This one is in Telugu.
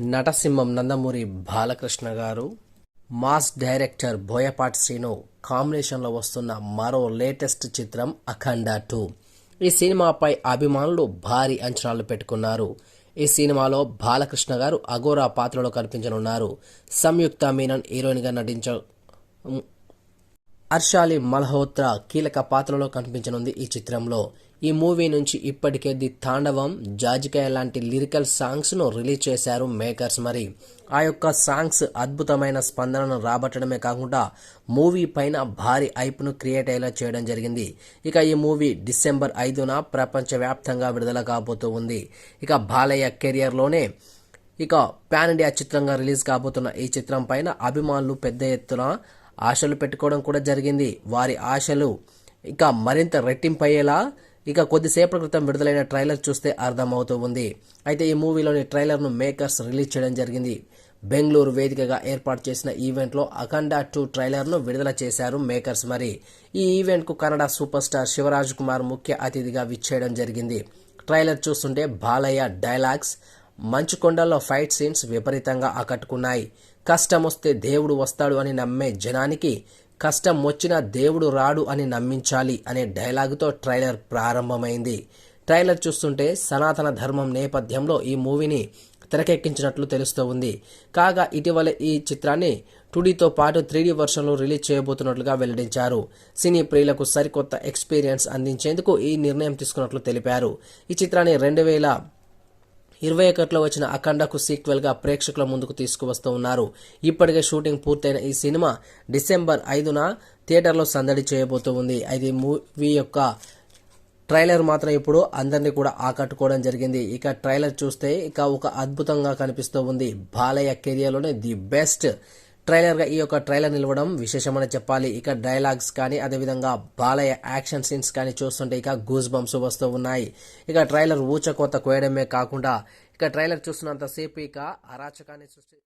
నటసింహం నందమూరి బాలకృష్ణ గారు మాస్ డైరెక్టర్ బోయపాటి శ్రీను కాంబినేషన్లో వస్తున్న మరో లేటెస్ట్ చిత్రం అఖండ టూ. ఈ సినిమాపై అభిమానులు భారీ అంచనాలు పెట్టుకున్నారు. ఈ సినిమాలో బాలకృష్ణ గారు అఘోరా పాత్రలో కనిపించనున్నారు. సంయుక్త మీనన్ హీరోయిన్గా నటించ హర్షాలి మల్హోత్రా కీలక పాత్రలో కనిపించనుంది ఈ చిత్రంలో. ఈ మూవీ నుంచి ఇప్పటికే ది తాండవం జాజికాయ లాంటి లిరికల్ సాంగ్స్ను రిలీజ్ చేశారు మేకర్స్ మరి. ఆ యొక్క సాంగ్స్ అద్భుతమైన స్పందనను రాబట్టడమే కాకుండా మూవీ పైన భారీ ఐప్ను క్రియేట్ అయ్యేలా చేయడం జరిగింది. ఇక ఈ మూవీ డిసెంబర్ ఐదున ప్రపంచవ్యాప్తంగా విడుదల కాబోతూ ఉంది. ఇక బాలయ్య కెరియర్లోనే ఇక పాన్ ఇండియా చిత్రంగా రిలీజ్ కాబోతున్న ఈ చిత్రం పైన అభిమానులు పెద్ద ఎత్తున ఆశలు పెట్టుకోవడం కూడా జరిగింది. వారి ఆశలు ఇక మరింత రెట్టింపయ్యేలా ఇక కొద్దిసేపటి క్రితం విడుదలైన ట్రైలర్ చూస్తే అర్థమవుతూ ఉంది. అయితే ఈ మూవీలోని ట్రైలర్ను మేకర్స్ రిలీజ్ చేయడం జరిగింది. బెంగళూరు వేదికగా ఏర్పాటు చేసిన ఈవెంట్లో అఖండ టూ ట్రైలర్ను విడుదల చేశారు మేకర్స్ మరి. ఈ ఈవెంట్కు కన్నడ సూపర్ స్టార్ శివరాజ్ కుమార్ ముఖ్య అతిథిగా విచ్చేయడం జరిగింది. ట్రైలర్ చూస్తుంటే బాలయ్య డైలాగ్స్ మంచు కొండల్లో ఫైట్ సీన్స్ విపరీతంగా ఆకట్టుకున్నాయి. కష్టం వస్తే దేవుడు వస్తాడు అని నమ్మే జనానికి కష్టం వచ్చినా దేవుడు రాడు అని నమ్మించాలి అనే డైలాగుతో ట్రైలర్ ప్రారంభమైంది. ట్రైలర్ చూస్తుంటే సనాతన ధర్మం నేపథ్యంలో ఈ మూవీని తెరకెక్కించినట్లు తెలుస్తూ ఉంది కాగా ఇటీవల ఈ చిత్రాన్ని టుడీతో పాటు త్రీడీ వర్షన్లో రిలీజ్ చేయబోతున్నట్లుగా వెల్లడించారు. సినీ ప్రియులకు సరికొత్త ఎక్స్పీరియన్స్ అందించేందుకు ఈ నిర్ణయం తీసుకున్నట్లు తెలిపారు. ఈ చిత్రాన్ని రెండు వేల ఇరవై ఒకటిలో వచ్చిన అఖండకు సీక్వెల్గా ప్రేక్షకుల ముందుకు తీసుకువస్తూ ఉన్నారు. ఇప్పటికే షూటింగ్ పూర్తయిన ఈ సినిమా డిసెంబర్ ఐదున థియేటర్లో సందడి చేయబోతూ ఉంది. అయితే మూవీ యొక్క ట్రైలర్ మాత్రం ఇప్పుడు అందరినీ కూడా ఆకట్టుకోవడం జరిగింది. ఇక ట్రైలర్ చూస్తే ఇక ఒక అద్భుతంగా కనిపిస్తూ ఉంది. బాలయ్య కెరియర్లోనే ది బెస్ట్ ట్రైలర్గా ఈ యొక్క ట్రైలర్ నిలవడం విశేషమని చెప్పాలి. ఇక డైలాగ్స్ కానీ అదేవిధంగా బాలయ్య యాక్షన్ సీన్స్ కానీ చూస్తుంటే ఇక గూస్ బంప్స్ వస్తూ ఉన్నాయి. ఇక ట్రైలర్ ఊచకోత కోయడమే కాకుండా ఇక ట్రైలర్ చూస్తున్నంతసేపు ఇక అరాచకాన్ని సృష్టి